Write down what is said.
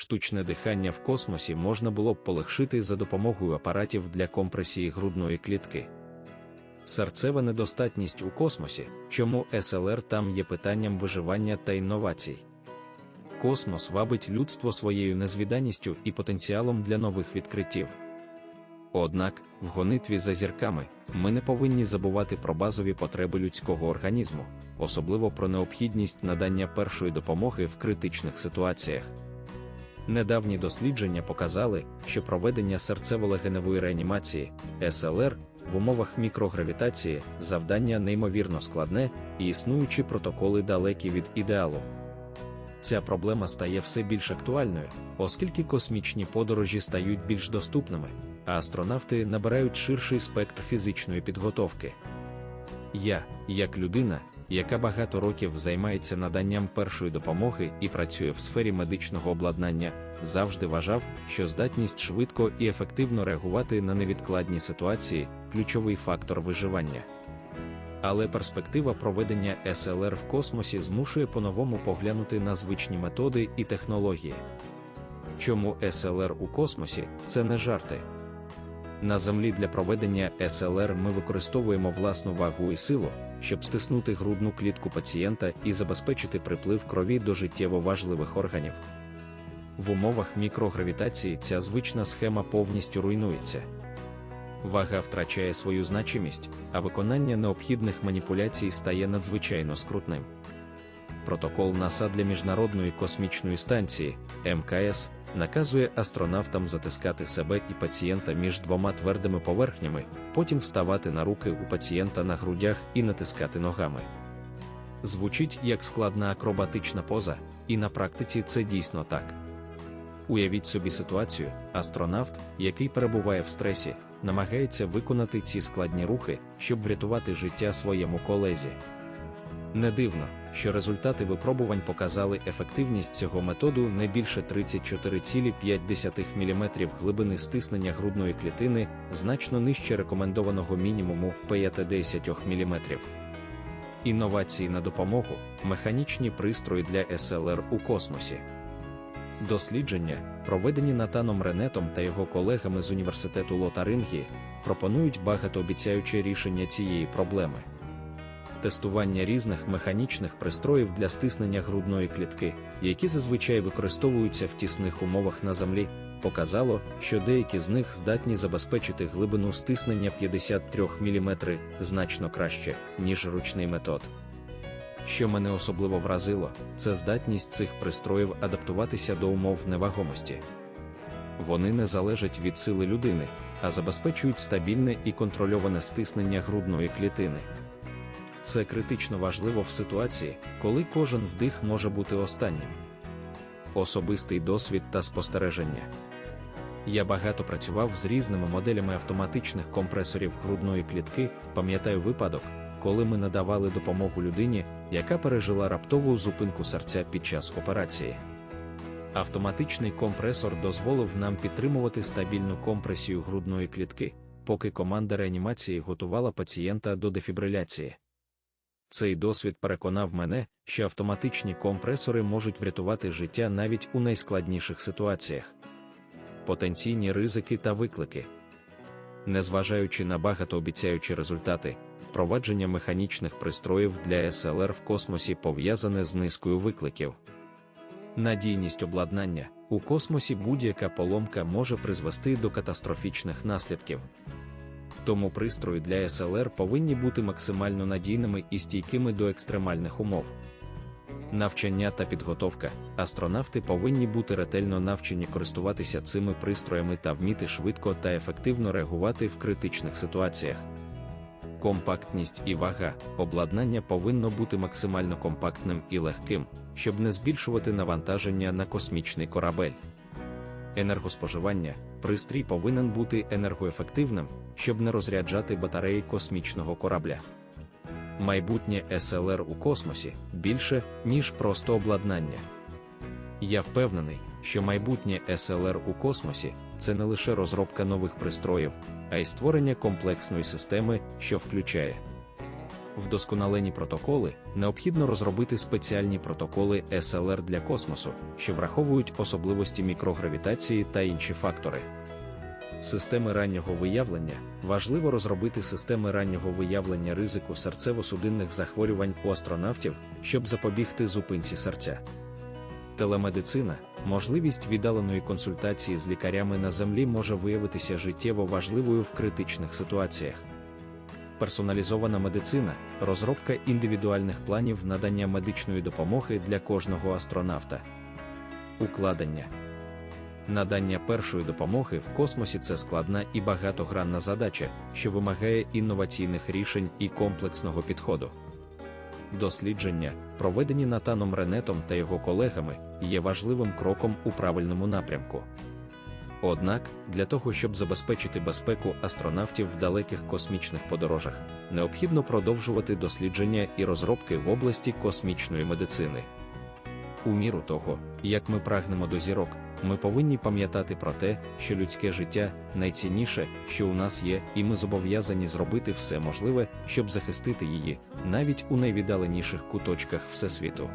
штучне дихання в космосі можна було б полегшити за допомогою апаратів для компресії грудної клітки. Серцева недостатність у космосі, чому СЛР там є питанням виживання та інновацій. Космос вабить людство своєю незвіданістю і потенціалом для нових відкриттів. Однак, в гонитві за зірками ми не повинні забувати про базові потреби людського організму, особливо про необхідність надання першої допомоги в критичних ситуаціях. Недавні дослідження показали, що проведення серцево-легеневої реанімації СЛР в умовах мікрогравітації завдання неймовірно складне і існуючі протоколи далекі від ідеалу. Ця проблема стає все більш актуальною, оскільки космічні подорожі стають більш доступними, а астронавти набирають ширший спектр фізичної підготовки. Я, як людина, яка багато років займається наданням першої допомоги і працює в сфері медичного обладнання, завжди вважав, що здатність швидко і ефективно реагувати на невідкладні ситуації ключовий фактор виживання. Але перспектива проведення СЛР в космосі змушує по-новому поглянути на звичні методи і технології. Чому СЛР у космосі це не жарти. На землі для проведення СЛР ми використовуємо власну вагу і силу, щоб стиснути грудну клітку пацієнта і забезпечити приплив крові до життєво важливих органів. В умовах мікрогравітації ця звична схема повністю руйнується. Вага втрачає свою значимість, а виконання необхідних маніпуляцій стає надзвичайно скрутним. Протокол НАСА для Міжнародної космічної станції МКС наказує астронавтам затискати себе і пацієнта між двома твердими поверхнями, потім вставати на руки у пацієнта на грудях і натискати ногами. Звучить як складна акробатична поза, і на практиці це дійсно так. Уявіть собі ситуацію, астронавт, який перебуває в стресі, намагається виконати ці складні рухи, щоб врятувати життя своєму колезі. Не дивно, що результати випробувань показали ефективність цього методу не більше 34,5 мм глибини стиснення грудної клітини, значно нижче рекомендованого мінімуму в 5-10 мм. Інновації на допомогу, механічні пристрої для СЛР у космосі. Дослідження, проведені Натаном Ренетом та його колегами з університету Лотарингії, пропонують багатообіцяюче рішення цієї проблеми. Тестування різних механічних пристроїв для стиснення грудної клітки, які зазвичай використовуються в тісних умовах на землі, показало, що деякі з них здатні забезпечити глибину стиснення 53 мм значно краще, ніж ручний метод. Що мене особливо вразило, це здатність цих пристроїв адаптуватися до умов невагомості. Вони не залежать від сили людини, а забезпечують стабільне і контрольоване стиснення грудної клітини. Це критично важливо в ситуації, коли кожен вдих може бути останнім. Особистий досвід та спостереження. Я багато працював з різними моделями автоматичних компресорів грудної клітки, пам'ятаю випадок, коли ми надавали допомогу людині, яка пережила раптову зупинку серця під час операції. Автоматичний компресор дозволив нам підтримувати стабільну компресію грудної клітки, поки команда реанімації готувала пацієнта до дефібриляції. Цей досвід переконав мене, що автоматичні компресори можуть врятувати життя навіть у найскладніших ситуаціях. Потенційні ризики та виклики. Незважаючи на багатообіцяючі результати, впровадження механічних пристроїв для СЛР в космосі пов'язане з низкою викликів. Надійність обладнання у космосі будь-яка поломка може призвести до катастрофічних наслідків. Тому пристрої для СЛР повинні бути максимально надійними і стійкими до екстремальних умов. Навчання та підготовка. Астронавти повинні бути ретельно навчені користуватися цими пристроями та вміти швидко та ефективно реагувати в критичних ситуаціях. Компактність і вага обладнання повинно бути максимально компактним і легким, щоб не збільшувати навантаження на космічний корабель. Енергоспоживання пристрій повинен бути енергоефективним, щоб не розряджати батареї космічного корабля. Майбутнє СЛР у космосі більше, ніж просто обладнання. Я впевнений, що майбутнє СЛР у космосі це не лише розробка нових пристроїв, а й створення комплексної системи, що включає вдосконалені протоколи, необхідно розробити спеціальні протоколи SLR для космосу, що враховують особливості мікрогравітації та інші фактори. Системи раннього виявлення важливо розробити системи раннього виявлення ризику серцево-судинних захворювань у астронавтів, щоб запобігти зупинці серця. Телемедицина, можливість віддаленої консультації з лікарями на землі може виявитися життєво важливою в критичних ситуаціях. Персоналізована медицина, розробка індивідуальних планів надання медичної допомоги для кожного астронавта. Укладення Надання першої допомоги в космосі це складна і багатогранна задача, що вимагає інноваційних рішень і комплексного підходу. Дослідження, проведені Натаном Ренетом та його колегами, є важливим кроком у правильному напрямку. Однак, для того, щоб забезпечити безпеку астронавтів в далеких космічних подорожах, необхідно продовжувати дослідження і розробки в області космічної медицини. У міру того, як ми прагнемо до зірок, ми повинні пам'ятати про те, що людське життя найцінніше, що у нас є, і ми зобов'язані зробити все можливе, щоб захистити її, навіть у найвіддаленіших куточках Всесвіту.